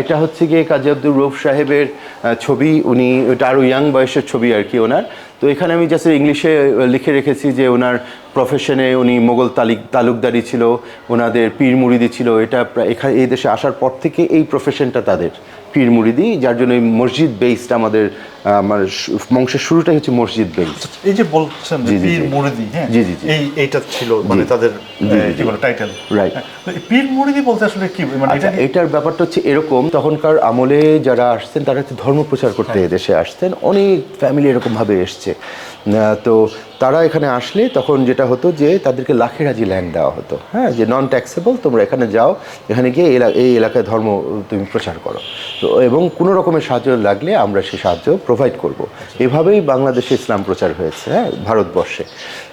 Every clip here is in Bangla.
এটা হচ্ছে গিয়ে কাজী আব্দুর রৌফ সাহেবের ছবি। উনি ওটা আরও ইয়াং বয়সের ছবি আর কি ওনার। তো এখানে আমি জাস্ট ইংলিশে লিখে রেখেছি যে ওনার প্রফেশনে উনি মোগল তালিক, তালুকদারি ছিল, ওনাদের পীর মুড়িদি ছিল। এটা এখানে এই দেশে আসার পর থেকে এই প্রফেশনটা তাদের, পীর মুড়িদি যার জন্য এই মসজিদ বেসড আমাদের মানে বংশের শুরুটাই হচ্ছে মসজিদ বেসড এই যে বলছেন পীর মুরিদি হ্যাঁ? জি, জি। এই এইটা ছিল মানে তাদের কি বলে টাইটেল Right. পীর মুরিদি বলতে আসলে কি মানে আচ্ছা এটা এটার ব্যাপারটা হচ্ছে এরকম তখনকার আমলে যারা আসতেন তারা হচ্ছে ধর্ম প্রচার করতে এদেশে আসতেন অনেক ফ্যামিলি এরকমভাবে এসছে। তো তারা এখানে আসলে তখন যেটা হতো যে তাদেরকে লাখেরাজি ল্যান্ড দেওয়া হতো। হ্যাঁ যে নন ট্যাক্সেবল তোমরা এখানে যাও এখানে গিয়ে এই এলাকায় ধর্ম তুমি প্রচার করো। তো এবং কোনো রকমের সাহায্য লাগলে আমরা সেই সাহায্য প্রোভাইড করব। এভাবেই বাংলাদেশে ইসলাম প্রচার হয়েছে হ্যাঁ ভারতবর্ষে।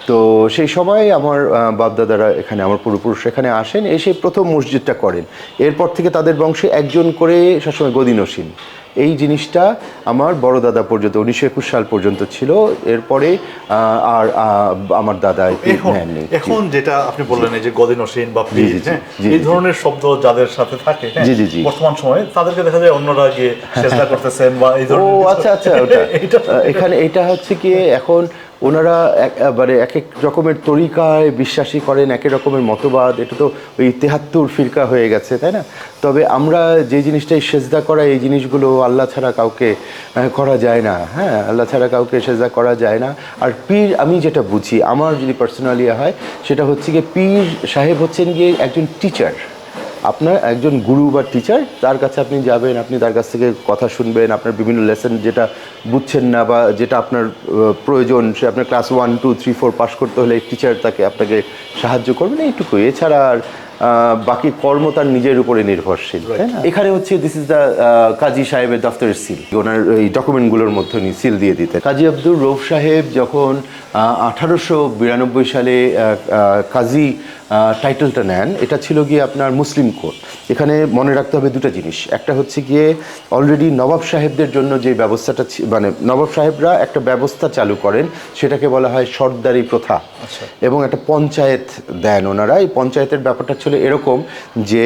তো সেই সময় আমার বাপদাদারা এখানে, আমার পূর্বপুরুষ এখানে আসেন, এসে প্রথম মসজিদটা করেন। এরপর থেকে তাদের বংশে একজন করে সবসময় গদিনসীন। এই জিনিসটা আমার বড় দাদা পর্যন্ত উনিশশো একুশ সাল পর্যন্ত ছিল। এরপরে আর আমার দাদা এখন নেননি। এখন যেটা আপনি বললেন এই যে গদিনসীন বা হ্যাঁ এই ধরনের শব্দ যাদের সাথে থাকে হ্যাঁ, জি, জি, জি। বর্তমান সময়ে তাদেরকে দেখা যায় অন্যরা গিয়ে চেষ্টা করতেছেন বা এই ধরনের আচ্ছা আচ্ছা ওটা। এখানে এটা হচ্ছে কি এখন ওনারা মানে এক এক রকমের তরিকায় বিশ্বাসী করেন, এক রকমের মতবাদ, এটা তো ওই তেহাত্তর ফিরকা হয়ে গেছে, তাই না? তবে আমরা যে জিনিসটাই সেজদা করা, এই জিনিসগুলো আল্লাহ ছাড়া কাউকে করা যায় না। হ্যাঁ আল্লাহ ছাড়া কাউকে সেজদা করা যায় না। আর পীর, আমি যেটা বুঝি, আমার যদি পার্সোনালি হয়, সেটা হচ্ছে গিয়ে পীর সাহেব হচ্ছেন গিয়ে একজন টিচার আপনার একজন গুরু বা টিচার তার কাছে আপনি যাবেন, আপনি তার কাছ থেকে কথা শুনবেন, আপনার বিভিন্ন লেসন যেটা বুঝছেন না বা যেটা আপনার প্রয়োজন, সে আপনার class one two three four pass করতে হলে টিচার তাকে আপনাকে সাহায্য করবেন, এইটুকুই। এছাড়া আর বাকি কর্ম তার নিজের উপরে নির্ভরশীল তাই না? এখানে হচ্ছে দিস ইজ দ্য কাজী সাহেবের দফতরের সিল ওনার এই ডকুমেন্টগুলোর মধ্যে উনি সিল দিয়ে দিতেন। কাজী আব্দুর রৌফ সাহেব যখন আঠারোশো বিরানব্বই সালে কাজী টাইটেলটা নেন এটা ছিল গিয়ে আপনার মুসলিম কোড এখানে মনে রাখতে হবে দুটো জিনিস। একটা হচ্ছে গিয়ে অলরেডি নবাব সাহেবদের জন্য যে ব্যবস্থাটা মানে নবাব সাহেবরা একটা ব্যবস্থা চালু করেন সেটাকে বলা হয় সর্দারি প্রথা। এবং একটা পঞ্চায়েত দেন ওনারা। এই পঞ্চায়েতের ব্যাপারটা ছিল এরকম যে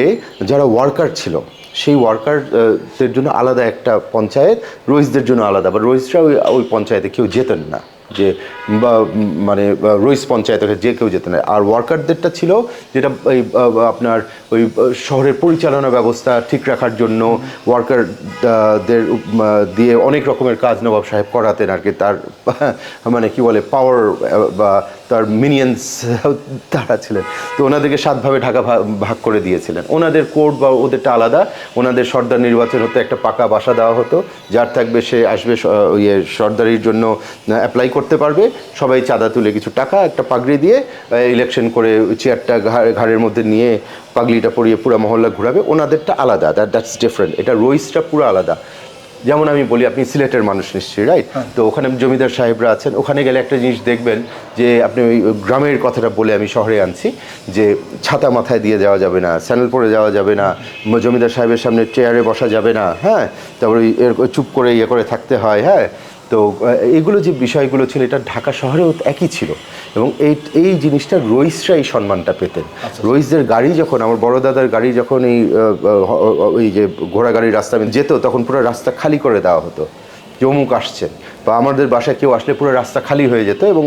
যারা ওয়ার্কার ছিল, সেই ওয়ার্কারদের জন্য আলাদা একটা পঞ্চায়েত, রইসদের জন্য আলাদা বা রইসরা ওই ওই পঞ্চায়েতে কেউ যেতেন না, যে বা মানে রইস পঞ্চায়েতে যে কেউ যেতেন না। আর ওয়ার্কারদেরটা ছিল যেটা, এই আপনার ওই শহরের পরিচালনা ব্যবস্থা ঠিক রাখার জন্য ওয়ার্কারদের দিয়ে অনেক রকমের কাজ নবাব সাহেব করাতেন আর কি, তার মানে কি বলে পাওয়ার বা তার মিনিয়ন্স তারা ছিলেন। তো ওনাদেরকে সাতভাবে ঢাকা ভাগ করে দিয়েছিলেন। ওনাদের কোর্ট বা ওদেরটা আলাদা। ওনাদের সর্দার নির্বাচন হতো একটা পাকা বাসা দেওয়া হতো। যার থাকবে সে আসবে ইয়ে সর্দারির জন্য অ্যাপ্লাই করতে পারবে। সবাই চাঁদা তুলে কিছু টাকা, একটা পাগড়ি দিয়ে ইলেকশন করে চেয়ারটা ঘাড়ের মধ্যে নিয়ে পাগলিটা পরিয়ে পুরো মহল্লা ঘুরাবে। ওনাদেরটা আলাদা। দ্যাট দ্যাটস ডিফারেন্ট এটা রইসটা পুরো আলাদা। যেমন আমি বলি আপনি সিলেটের মানুষ নিশ্চয়ই রাইট তো ওখানে জমিদার সাহেবরা আছেন। ওখানে গেলে একটা জিনিস দেখবেন যে আপনি ওই গ্রামের কথাটা বলে আমি শহরে আনছি যে ছাতা মাথায় দিয়ে যাওয়া যাবে না স্যান্ডেল পরে যাওয়া যাবে না জমিদার সাহেবের সামনে চেয়ারে বসা যাবে না হ্যাঁ? তারপরে ওই চুপ করে ইয়ে করে থাকতে হয় হ্যাঁ? তো এগুলো যে বিষয়গুলো ছিল এটা ঢাকা শহরেও একই ছিল। এবং এই এই জিনিসটা রইসরা এই সম্মানটা পেতেন। রইসদের গাড়ি যখন আমার বড় দাদার গাড়ি যখন এই ওই যে ঘোড়া গাড়ির রাস্তা যেত তখন পুরো রাস্তা খালি করে দেওয়া হতো। যে অমুক আসছেন বা আমাদের বাসায় কেউ আসলে পুরো রাস্তা খালি হয়ে যেত এবং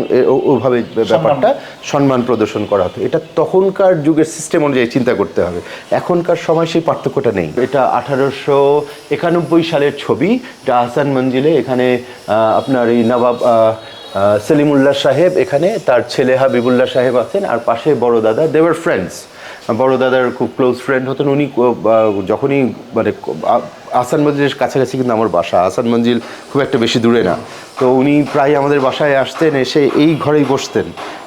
ওভাবে ব্যাপারটা সম্মান প্রদর্শন করা হতো। এটা তখনকার যুগের সিস্টেম অনুযায়ী চিন্তা করতে হবে। এখনকার সময় সেই পার্থক্যটা নেই। এটা আঠারোশো একানব্বই সালের ছবি। এটা আহসান মঞ্জিলে এখানে আপনার এই নবাব সেলিমুল্লাহ সাহেব এখানে তার ছেলে হাবিবুল্লাহ সাহেব আছেন আর পাশে বড় দাদা দেওয়ার ফ্রেন্ডস বড় দাদার খুব ক্লোজ ফ্রেন্ড হতেন। উনি যখনই মানে আসান মঞ্জিলের কাছাকাছি কিন্তু আমার বাসা। আসান মঞ্জিল খুব একটা বেশি দূরে না। তো উনি প্রায় আমাদের বাসায় আসতেন, এসে এই ঘরেই বসতেন।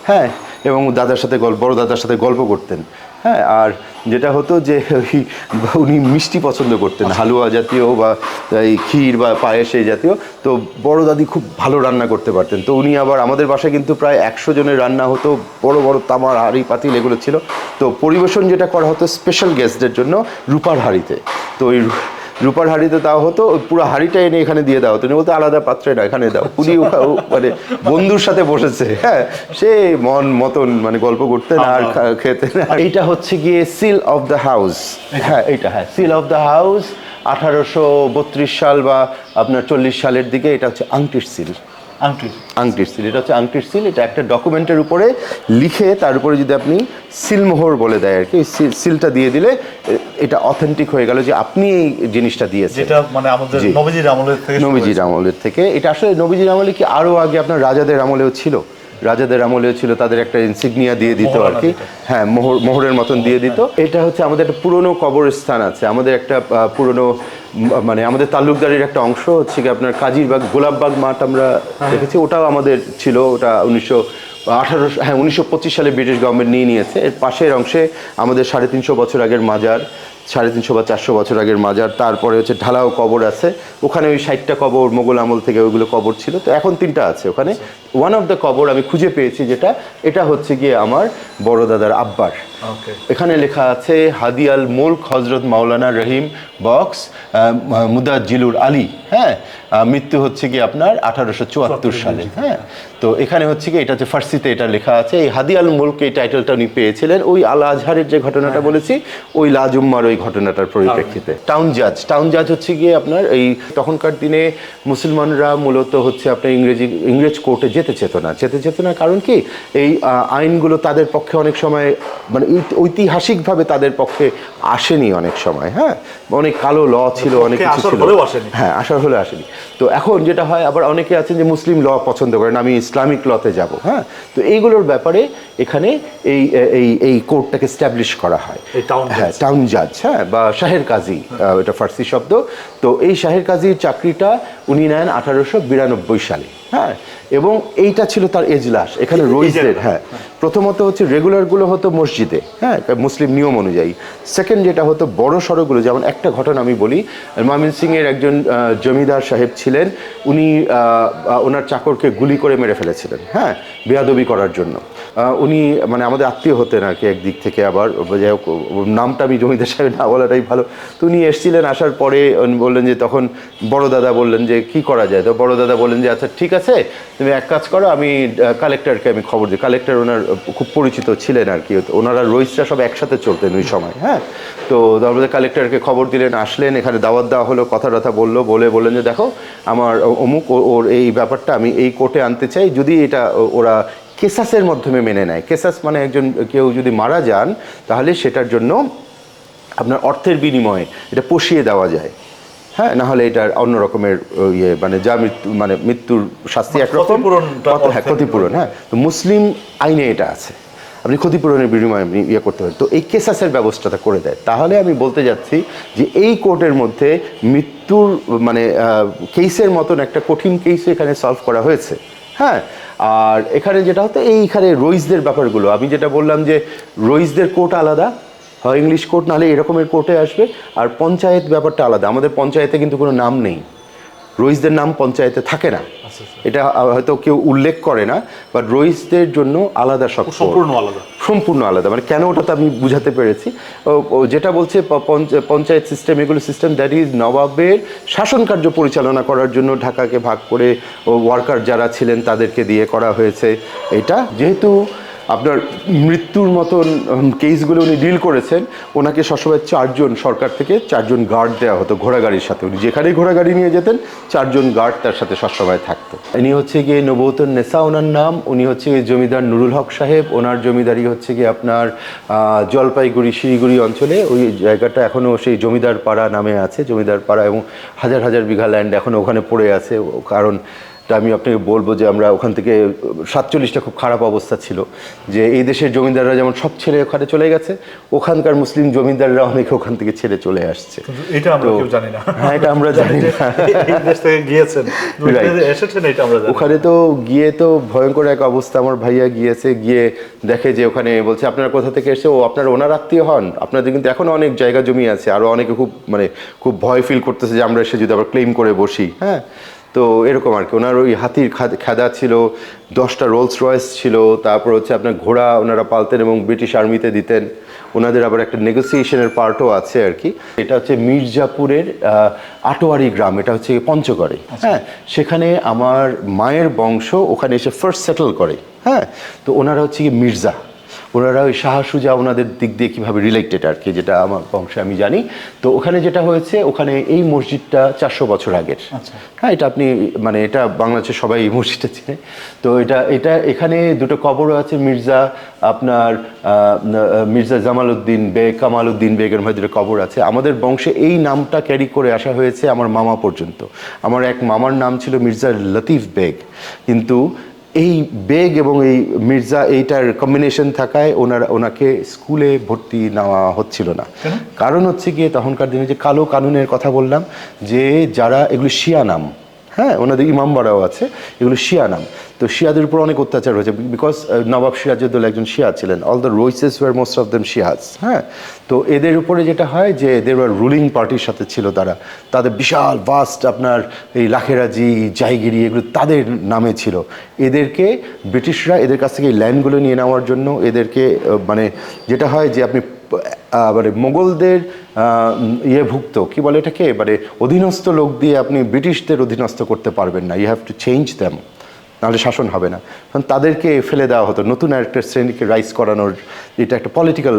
হ্যাঁ এবং দাদার সাথে গল্প বড় দাদার সাথে গল্প করতেন। হ্যাঁ আর যেটা হতো যে ওই উনি মিষ্টি পছন্দ করতেন, হালুয়া জাতীয় বা এই ক্ষীর বা পায়েস এই জাতীয়। তো বড় দাদি খুব ভালো রান্না করতে পারতেন। তো উনি আবার আমাদের বাসায় কিন্তু প্রায় একশো জনের রান্না হতো, বড় বড় তামার, হাঁড়ি, পাতিল এগুলো ছিল। তো পরিবেশন যেটা করা হতো স্পেশাল গেস্টদের জন্য রূপার হাঁড়িতে। তো ওই রূপার হাড়িতে তাও হতো পুরো হাড়িটা এনে এখানে দিয়ে দেওয়া হতো। উনি বলতো আলাদা পাত্রে না এখানে দাও। উনি মানে বন্ধুর সাথে বসেছে হ্যাঁ? সে মন মতন মানে গল্প করতেন আর খেতে না এইটা হচ্ছে গিয়ে সিল অফ দ্য হাউস হ্যাঁ এইটা হ্যাঁ সিল অফ দ্য হাউস আঠারোশো বত্রিশ সাল বা আপনার চল্লিশ সালের দিকে এটা হচ্ছে আংটির সিল আংটির সিল এটা হচ্ছে আংটির সিল এটা একটা ডকুমেন্টের উপরে লিখে তার উপরে যদি আপনি সিলমোহর বলে দেয় আর কি সিলটা দিয়ে দিলে এটা অথেন্টিক হয়ে গেল যে আপনি এই জিনিসটা দিয়েছেন। যেটা মানে আমাদের। নবীজির আমলের থেকে নবীজির আমলের থেকে। এটা আসলে নবীজির আমলে কি আরও আগে আপনার রাজাদের আমলেও ছিল? রাজাদের আমলেও ছিল তাদের একটা ইনসিগনিয়া দিয়ে দিত আর কি হ্যাঁ মোহর মোহরের মতন দিয়ে দিত। এটা হচ্ছে আমাদের একটা পুরনো কবরস্থান আছে। আমাদের একটা পুরনো মানে আমাদের তালুকদারির একটা অংশ হচ্ছে কি আপনার কাজিরবাগ গোলাপবাগ মাঠ আমরা দেখেছি। ওটাও আমাদের ছিল। ওটা উনিশশো আঠারো হ্যাঁ উনিশশো পঁচিশ সালে ব্রিটিশ গভর্নমেন্ট নিয়ে নিয়েছে। এর পাশের অংশে আমাদের সাড়ে তিনশো বছর আগের মাজার। সাড়ে তিনশো বা চারশো বছর আগের মাজার তারপরে হচ্ছে ঢালাও কবর আছে। ওখানে ওই ষাটটা কবর মোগল আমল থেকে ওইগুলো কবর ছিল। তো এখন তিনটা আছে ওখানে। ওয়ান অফ দ্য কবর আমি খুঁজে পেয়েছি যেটা এটা হচ্ছে গিয়ে আমার বড় দাদার আব্বার। এখানে লেখা আছে হাদিয়াল মুল্ক হজরত মাওলানা রহিম বক্স মুদাজিলুর আলী। হ্যাঁ? মৃত্যু হচ্ছে কি আপনার আঠারোশো চুয়াত্তর সালে হ্যাঁ? তো এখানে হচ্ছে কি এটা হচ্ছে ফার্সিতে এটা লেখা আছে এই হাদিয়াল মুলক এই টাইটেলটা উনি পেয়েছিলেন ওই আল আজহারের যে ঘটনাটা বলেছি ওই লাজুম্মার ওই ঘটনাটার পরিপ্রেক্ষিতে। টাউন জাজ টাউন জাজ হচ্ছে গিয়ে আপনার এই তখনকার দিনে মুসলমানরা মূলত হচ্ছে আপনার ইংরেজি ইংরেজ কোর্টে যেতে চেত না যেতে চেত না কারণ কি এই আইনগুলো তাদের পক্ষে অনেক সময় মানে ঐতিহাসিকভাবে তাদের পক্ষে আসেনি অনেক সময় হ্যাঁ? অনেক কালো ল ছিল অনেক কিছু ছিল। হ্যাঁ আসার হলে আসেনি। তো এখন যেটা হয় আবার অনেকে আছেন যে মুসলিম ল পছন্দ করেন আমি ইসলামিক লতে যাব হ্যাঁ? তো এইগুলোর ব্যাপারে এখানে এই এই এই কোর্টটাকে স্ট্যাবলিশ করা হয়। হ্যাঁ টাউন জাজ হ্যাঁ বা শাহের কাজী এটা ফার্সি শব্দ। তো এই শাহের কাজীর চাকরিটা উনি নেন আঠারোশো বিরানব্বই সালে হ্যাঁ? এবং এইটা ছিল তার এজলাস। এখানে রইজদের হ্যাঁ। প্রথমত হচ্ছে রেগুলারগুলো হতো মসজিদে হ্যাঁ মুসলিম নিয়ম অনুযায়ী। সেকেন্ড যেটা হতো বড় সড়কগুলো যেমন একটা ঘটনা আমি বলি মামিন সিংয়ের একজন জমিদার সাহেব ছিলেন উনি ওনার চাকরকে গুলি করে মেরে ফেলেছিলেন হ্যাঁ বেয়াদবি করার জন্য। উনি মানে আমাদের আত্মীয় হতেন আর কি একদিক থেকে আবার। যাই হোক, নামটা আমি জমিদার সাহেব না বলাটাই ভালো। তো উনি এসেছিলেন, আসার পরে বললেন যে, তখন বড় দাদা বললেন যে, কি করা যায়? তো বড় দাদা বললেন যে আচ্ছা ঠিক আছে, তুমি এক কাজ করো, আমি কালেক্টরকে আমি খবর দিই। কালেক্টর ওনার খুব পরিচিত ছিলেন আর কি। ওনারা রইসরা সব একসাথে চলতেন ওই সময় হ্যাঁ? তো তারপরে কালেক্টরকে খবর দিলেন, আসলেন, এখানে দাওয়াত দেওয়া হলো কথা টথা বলল, বলে বললেন যে, দেখো, আমার অমুক ওর এই ব্যাপারটা আমি এই কোর্টে আনতে চাই। যদি এটা ওরা কেসাসের মাধ্যমে মেনে নেয়। কেসাস মানে একজন কেউ যদি মারা যান তাহলে সেটার জন্য আপনার অর্থের বিনিময়ে এটা পুষিয়ে দেওয়া যায়। হ্যাঁ না হলে এটা অন্য রকমের ইয়ে মানে যা মৃত্যু মানে মৃত্যুর শাস্তি মানে একরকম। হ্যাঁ ক্ষতিপূরণ হ্যাঁ। তো মুসলিম আইনে এটা আছে। আপনি ক্ষতিপূরণের বিনিময়ে আপনি ইয়ে করতে পারেন। তো এই কেসাসের ব্যবস্থাটা করে দেয়। তাহলে আমি বলতে যাচ্ছি যে এই কোর্টের মধ্যে মৃত্যুর মানে কেসের মতন একটা কঠিন কেস এখানে সলভ করা হয়েছে। হ্যাঁ আর এখানে যেটা হতো এইখানে রইসদের ব্যাপারগুলো। আমি যেটা বললাম যে, রইসদের কোর্ট আলাদা, হয় ইংলিশ কোর্ট নাহলে এরকমের কোর্টে আসবে, আর পঞ্চায়েত ব্যাপারটা আলাদা। আমাদের পঞ্চায়েতে কিন্তু কোনো নাম নেই। রইসদের নাম পঞ্চায়েতে থাকে না। এটা হয়তো কেউ উল্লেখ করে না বাট রইসদের জন্য আলাদা সব সম্পূর্ণ আলাদা। সম্পূর্ণ আলাদা। মানে কেন ওটা তো আমি বুঝাতে পেরেছি। যেটা বলছে পঞ্চায়েত সিস্টেম এগুলো সিস্টেম দ্যাট ইজ নবাবের শাসন কার্য পরিচালনা করার জন্য ঢাকাকে ভাগ করে ও ওয়ার্কার যারা ছিলেন তাদেরকে দিয়ে করা হয়েছে। এটা যেহেতু আপনার মৃত্যুর মতন কেসগুলো উনি ডিল করেছেন, ওনাকে সবসময় চারজন সরকার থেকে চারজন গার্ড দেওয়া হতো ঘোড়াগাড়ির সাথে। উনি যেখানেই ঘোড়াগাড়ি নিয়ে যেতেন, চারজন গার্ড তার সাথে সবসময় থাকতো। ইনি হচ্ছে গিয়ে নবৌতন নেসা ওনার নাম, উনি হচ্ছে জমিদার নুরুল হক সাহেব, ওনার জমিদারি হচ্ছে গিয়ে আপনার জলপাইগুড়ি, শিলিগুড়ি অঞ্চলে, ওই জায়গাটা এখনও সেই জমিদার পাড়া নামে আছে জমিদার পাড়া এবং হাজার হাজার বিঘা ল্যান্ড এখনও ওখানে পড়ে আছে কারণ তা আমি আপনাকে বলব যে আমরা ওখান থেকে সাতচল্লিশটা খুব খারাপ অবস্থা ছিল যে এই দেশের জমিদাররা যেমন সব ছেড়ে ওখানে চলে গেছে ওখানকার মুসলিম জমিদাররা অনেকে ওখান থেকে ছেড়ে চলে আসছে। এটা আমরা কেউ জানি না। হ্যাঁ এটা আমরা জানি না। গিয়েছেন। এসেছেন এটা আমরা ওখানে তো গিয়ে তো ভয়ঙ্কর এক অবস্থা। আমার ভাইয়া গিয়েছে গিয়ে দেখে যে ওখানে বলছে আপনারা কোথা থেকে এসে ও আপনারা ওনার আত্মীয় হন। আপনাদের কিন্তু এখন অনেক জায়গা জমি আছে। আরও অনেকে খুব মানে খুব ভয় ফিল করতেছে যে আমরা এসে যদি আবার ক্লেম করে বসি। হ্যাঁ? তো এরকম আর কি। ওনার ওই হাতির খাদ- খেদা ছিল দশটা রোলস রয়েস ছিল তারপর হচ্ছে আপনার ঘোড়া ওনারা পালতেন এবং ব্রিটিশ আর্মিতে দিতেন। ওনাদের আবার একটা নেগোসিয়েশনের পার্টও আছে আর কি। এটা হচ্ছে মির্জাপুরের আটোয়ারি গ্রাম এটা হচ্ছে পঞ্চগড়ে। হ্যাঁ সেখানে আমার মায়ের বংশ ওখানে এসে ফার্স্ট সেটেল করে। হ্যাঁ তো ওনারা হচ্ছে কি মির্জা। ওনারা ওই শাহ সুজা ওনাদের দিক দিয়ে কীভাবে রিলেটেড আর কি যেটা আমার বংশে আমি জানি। তো ওখানে যেটা হয়েছে ওখানে এই মসজিদটা চারশো বছর আগের। আচ্ছা। হ্যাঁ এটা আপনি মানে এটা বাংলাদেশে সবাই এই মসজিদটা চিনে। তো এটা এটা এখানে দুটো কবরও আছে মির্জা আপনার মির্জা জামালউদ্দিন বেগ কামালউদ্দিন বেগের মধ্যে দুটো কবর আছে। আমাদের বংশে এই নামটা ক্যারি করে আসা হয়েছে আমার মামা পর্যন্ত। আমার এক মামার নাম ছিল মির্জা লতিফ বেগ। কিন্তু এই বেগ এবং এই মির্জা এইটার কম্বিনেশন থাকায় ওনার ওনাকে স্কুলে ভর্তি নেওয়া হচ্ছিল না। কারণ হচ্ছে গিয়ে তখনকার দিনে যে কালো কানুনের কথা বললাম যে যারা এগুলো শিয়া নাম। হ্যাঁ ওনাদের ইমামবাড়াও আছে এগুলো শিয়া নাম। তো শিয়াদের উপর অনেক অত্যাচার হয়েছে বিকজ নবাব সিরাজউদ্দৌলা একজন শিয়া ছিলেন all the rulers were most of them Shias হ্যাঁ? তো এদের উপরে যেটা হয় যে এদের রুলিং পার্টির সাথে ছিল তারা। তাদের বিশাল ভাস্ট আপনার এই লাখেরাজি জায়গিরি এগুলো তাদের নামে ছিল। এদেরকে ব্রিটিশরা এদের কাছ থেকে এই ল্যান্ডগুলো নিয়ে নেওয়ার জন্য এদেরকে মানে যেটা হয় যে আপনি মানে মোগলদের ইয়ে ভুক্ত, কি বলে এটাকে? মানে অধীনস্থ লোক দিয়ে আপনি ব্রিটিশদের অধীনস্থ করতে পারবেন না। You have to change them নাহলে শাসন হবে না। কারণ তাদেরকে ফেলে দেওয়া হতো। নতুন একটা শ্রেণীকে রাইজ করানোর এটা একটা পলিটিক্যাল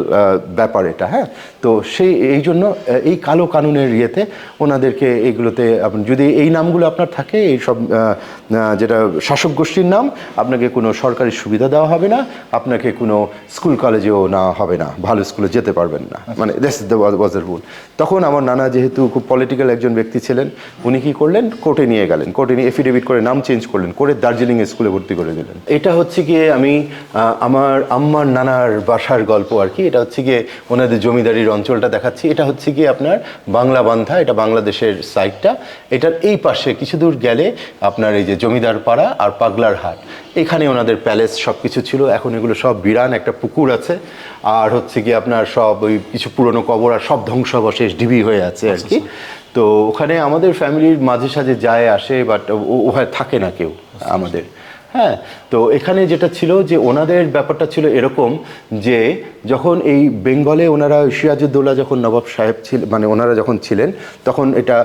ব্যাপার এটা হ্যাঁ? তো সেই এই জন্য এই কালো কানুনের ইয়েতে ওনাদেরকে এইগুলোতে আপনি যদি এই নামগুলো আপনার থাকে এই সব যেটা শাসক গোষ্ঠীর নাম আপনাকে কোনো সরকারি সুবিধা দেওয়া হবে না। আপনাকে কোনো স্কুল কলেজেও না হবে না। ভালো স্কুলে যেতে পারবেন না। মানে দিস ওয়াজ রুল তখন আমার নানা যেহেতু খুব পলিটিক্যাল একজন ব্যক্তি ছিলেন উনি কি করলেন? কোর্টে নিয়ে গেলেন। কোর্টে নিয়ে এফিডেভিট করে নাম চেঞ্জ করলেন। করে দার্জিলিং স্কুলে ভর্তি করে দিলেন। এটা হচ্ছে গিয়ে আমি আমার আম্মার নানার বাসার গল্প আর কি। এটা হচ্ছে গিয়ে ওনাদের জমিদারির অঞ্চলটা দেখাচ্ছি। এটা হচ্ছে গিয়ে আপনার বাংলা বান্ধা এটা বাংলাদেশের সাইডটা এটার এই পাশে কিছু দূর গেলে আপনার এই যে জমিদার পাড়া আর পাগলার হাট। এখানে ওনাদের প্যালেস সব কিছু ছিল। এখন এগুলো সব বিরান একটা পুকুর আছে। আর হচ্ছে কি আপনার সব ওই কিছু পুরনো কবর আর সব ধ্বংসাবশেষ ডিবি হয়ে আছে আর কি। তো ওখানে আমাদের ফ্যামিলির মাঝে সাঝে যায় আসে বাট ওখানে থাকে না কেউ আমাদের। হ্যাঁ তো এখানে যেটা ছিল যে ওনাদের ব্যাপারটা ছিল এরকম যে যখন এই বেঙ্গলে ওনারা সিরাজউদ্দৌলা যখন নবাব সাহেব ছিল মানে ওনারা যখন ছিলেন তখন এটা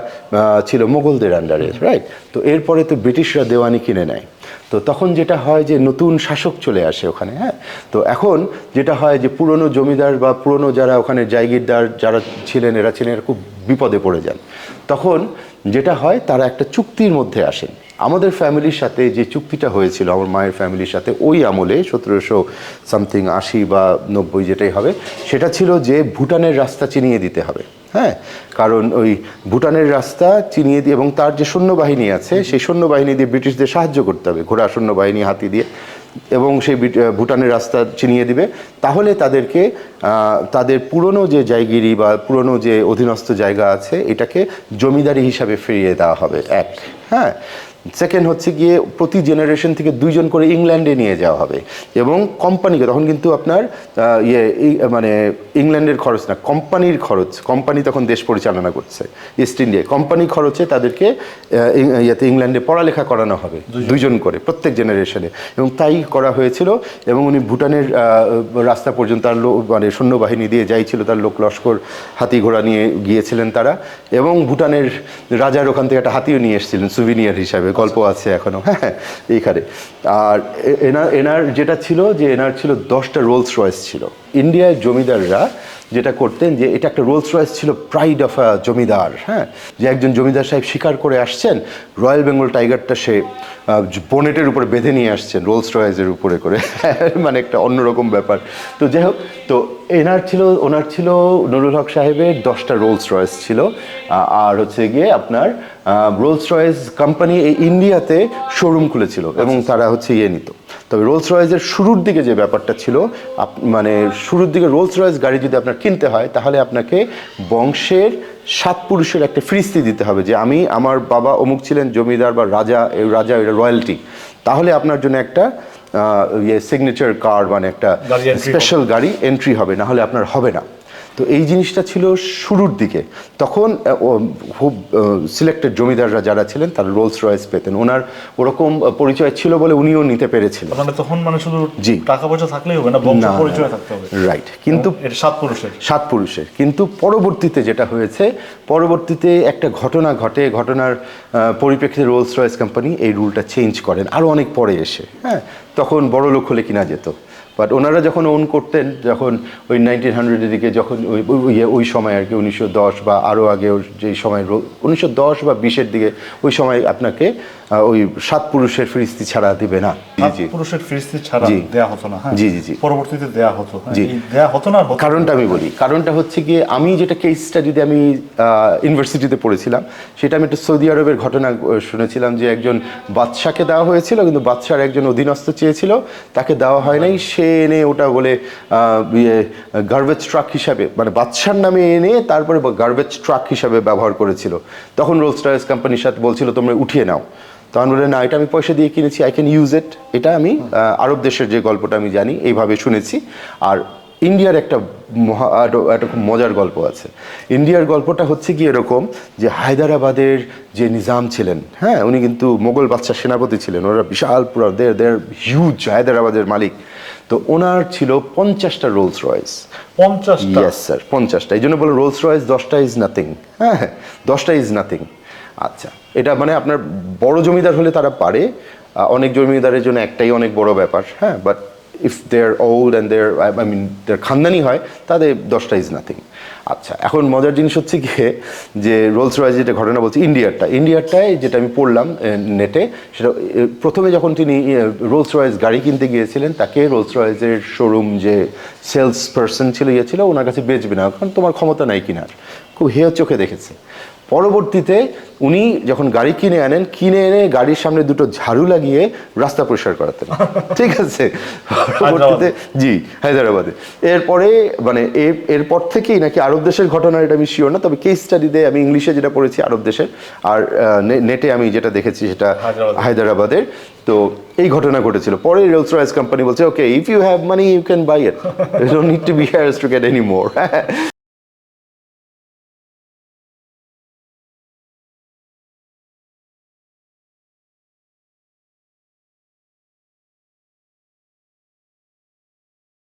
ছিল মোগলদের আন্ডারে রাইট তো এরপরে তো ব্রিটিশরা দেওয়ানি কিনে নেয়। তো তখন যেটা হয় যে নতুন শাসক চলে আসে ওখানে হ্যাঁ? তো এখন যেটা হয় যে পুরনো জমিদার বা পুরনো যারা ওখানে জায়গিরদার যারা ছিলেন, এরা ছিলেন, এরা খুব বিপদে পড়ে যান। তখন যেটা হয় তারা একটা চুক্তির মধ্যে আসেন। আমাদের ফ্যামিলির সাথে যে চুক্তিটা হয়েছিল, আমার মায়ের ফ্যামিলির সাথে, ওই আমলে সতেরোশো সামথিং আশি বা নব্বই যেটাই হবে, সেটা ছিল যে ভুটানের রাস্তা চিনিয়ে দিতে হবে। হ্যাঁ কারণ ওই ভুটানের রাস্তা চিনিয়ে দিয়ে এবং তার যে সৈন্যবাহিনী আছে, সেই সৈন্যবাহিনী দিয়ে ব্রিটিশদের সাহায্য করতে হবে। ঘোড়া সৈন্যবাহিনী হাতি দিয়ে এবং সেই ভুটানের রাস্তা চিনিয়ে দিবে। তাহলে তাদেরকে তাদের পুরনো যে জায়গিরি বা পুরনো যে অধীনস্থ জায়গা আছে, এটাকে জমিদারি হিসাবে ফিরিয়ে দেওয়া হবে। এক। হ্যাঁ সেকেন্ড হচ্ছে গিয়ে প্রতি জেনারেশন থেকে দুইজন করে ইংল্যান্ডে নিয়ে যাওয়া হবে। এবং কোম্পানিকে তখন কিন্তু আপনার ইয়ে এই- মানে ইংল্যান্ডের খরচ না কোম্পানির খরচ কোম্পানি তখন দেশ পরিচালনা করছে ইস্ট ইন্ডিয়া কোম্পানি খরচে তাদেরকে ইয়েতে ইংল্যান্ডে পড়ালেখা করানো হবে দুইজন করে। প্রত্যেক জেনারেশনে এবং তাই করা হয়েছিল এবং উনি ভুটানের রাস্তা পর্যন্ত তার মানে সৈন্যবাহিনী দিয়ে যাইছিল তার লোক লস্কর হাতি ঘোড়া নিয়ে গিয়েছিলেন তারা। এবং ভুটানের রাজার ওখান থেকে একটা হাতিও নিয়ে এসেছিলেন সুভিনিয়ার হিসাবে। গল্প আছে এখনও হ্যাঁ এইখানে আর এনার এনার যেটা ছিল যে এনার ছিল দশটা রোলস রয়েস ছিল। ইন্ডিয়ায় জমিদাররা যেটা করতেন যে এটা একটা রোলস রয়েস ছিল প্রাইড অফ আ জমিদার হ্যাঁ? যে একজন জমিদার সাহেব শিকার করে আসছেন রয়্যাল বেঙ্গল টাইগারটা সে বোনেটের উপরে বেঁধে নিয়ে আসছেন রোলস রয়েসের উপরে করে। মানে একটা অন্যরকম ব্যাপার। তো যাই হোক তো এনার ছিল ওনার ছিল নুরুল হক সাহেবের দশটা রোলস রয়েস ছিল। আর হচ্ছে গিয়ে আপনার রোলস রয়েস কোম্পানি এই ইন্ডিয়াতে শোরুম খুলেছিল এবং তারা হচ্ছে ইয়ে নিত। তবে রোলস রয়েসের শুরুর দিকে যে ব্যাপারটা ছিল আপ- মানে শুরুর দিকে রোলস রয়েস গাড়ি যদি আপনার কিনতে হয় তাহলে আপনাকে বংশের সাত পুরুষের একটা ফ্রিস্তি দিতে হবে যে আমি আমার বাবা অমুক ছিলেন জমিদার বা রাজা এই রাজা এটা রয়্যালটি তাহলে আপনার জন্য একটা ইয়ে সিগনেচার কার্ড মানে একটা। স্পেশাল গাড়ি এন্ট্রি হবে না হলে আপনার হবে না তো এই জিনিসটা ছিল শুরুর দিকে। তখন খুব সিলেক্টেড জমিদাররা যারা ছিলেন তারা রোলস রয়েস পেতেন। ওনার ওরকম পরিচয় ছিল বলে উনিও নিতে পেরেছিলেন। মানে তখন মানে শুধু জি। টাকা পয়সা থাকলেই হবে না বংশ পরিচয় থাকতে হবে। রাইট কিন্তু সাত পুরুষের। সাত পুরুষের। কিন্তু পরবর্তীতে যেটা হয়েছে পরবর্তীতে একটা ঘটনা ঘটে। ঘটনার পরিপ্রেক্ষিতে রোলস রয়েস কোম্পানি এই রুলটা চেঞ্জ করেন। আরও অনেক পরে এসে হ্যাঁ? তখন বড় লোক হলে কিনা যেত। বাট ওনারা যখন ওন করতেন যখন ওই নাইনটিন হান্ড্রেডের দিকে যখন ওই ওই- সময় আর কি উনিশশো দশ বা আরও আগে যেই সময় উনিশশো দশ বা বিশের দিকে ওই সময় আপনাকে ওই সাত পুরুষের ফিরিস্তি ছাড়া দিবে না জি পুরুষের ফিরিস্তি ছাড়া। দেয়া হতো না হ্যাঁ জি, জি, জি। পরবর্তীতে দেয়া হতো হ্যাঁ, জি। দেয়া হতো না কারণটা আমি বলি কারণটা হচ্ছে গিয়ে আমি যেটা কেস স্টাডিতে আমি ইউনিভার্সিটিতে পড়েছিলাম সেটা আমি একটা সৌদি আরবের ঘটনা শুনেছিলাম যে একজন বাদশাকে দেওয়া হয়েছিল কিন্তু বাদশার একজন অধীনস্থ চেয়েছিল তাকে দেওয়া হয় নাই সে এনে ওটা বলে গার্বেজ ট্রাক হিসাবে মানে বাদশার নামে এনে তারপরে গার্বেজ ট্রাক হিসাবে ব্যবহার করেছিল। তখন রোলস রয়েস কোম্পানির সাথে বলছিল, তোমরা উঠিয়ে নাও। তখন বলে, না, এটা আমি পয়সা দিয়ে কিনেছি আই ক্যান ইউজ ইট এটা আমি আরব দেশের যে গল্পটা আমি জানি, এইভাবে শুনেছি। আর ইন্ডিয়ার একটা মহা একটা খুব মজার গল্প আছে। ইন্ডিয়ার গল্পটা হচ্ছে কি এরকম যে, হায়দ্রাবাদের যে নিজাম ছিলেন হ্যাঁ উনি কিন্তু মোগল বাদশাহ সেনাপতি ছিলেন। ওরা বিশাল পুরো দের দের হিউজ হায়দ্রাবাদের মালিক। তো ওনার ছিল পঞ্চাশটা রোলস রয়েস পঞ্চাশটা? ইয়েস স্যার পঞ্চাশটা। এই জন্য বলো রোলস রয়েস দশটা ইজ নাথিং হ্যাঁ দশটা ইজ নাথিং আচ্ছা এটা মানে আপনার বড় জমিদার হলে তারা পারে অনেক জমিদারের জন্য একটাই অনেক বড় ব্যাপার। হ্যাঁ but if their old and their I mean their খানদানি হয়, তাদের দশটা ইজ নাথিং আচ্ছা এখন মজার জিনিস হচ্ছে গিয়ে যে রোলস রয়েস যেটা ঘটনা বলছি ইন্ডিয়ারটা ইন্ডিয়ারটায় যেটা আমি পড়লাম নেটে সেটা প্রথমে যখন তিনি রোলস রয়েস গাড়ি কিনতে গিয়েছিলেন, তাকে রোলস রয়েসের শোরুম যে সেলস পার্সন ছিল ইয়ে ছিল, ওনার কাছে বেচবে না, কারণ তোমার ক্ষমতা নাই কিনার। খুব হেয় চোখে দেখেছে। পরবর্তীতে উনি যখন গাড়ি কিনে আনেন কিনে এনে গাড়ির সামনে দুটো ঝাড়ু লাগিয়ে রাস্তা পরিষ্কার করাতেন। ঠিক আছে? পরবর্তীতে জি হায়দ্রাবাদে। এরপরে মানে এরপর থেকেই নাকি আরব দেশের ঘটনা এটা আমি শিওর না তবে কেস স্টাডিতে আমি ইংলিশে যেটা পড়েছি আরব দেশের। আর নেটে আমি যেটা দেখেছি সেটা হায়দ্রাবাদের। তো এই ঘটনা ঘটেছিল। পরে রোলস রয়েস কোম্পানি বলছে okay if you have money you can buy it don't need to be here to get any more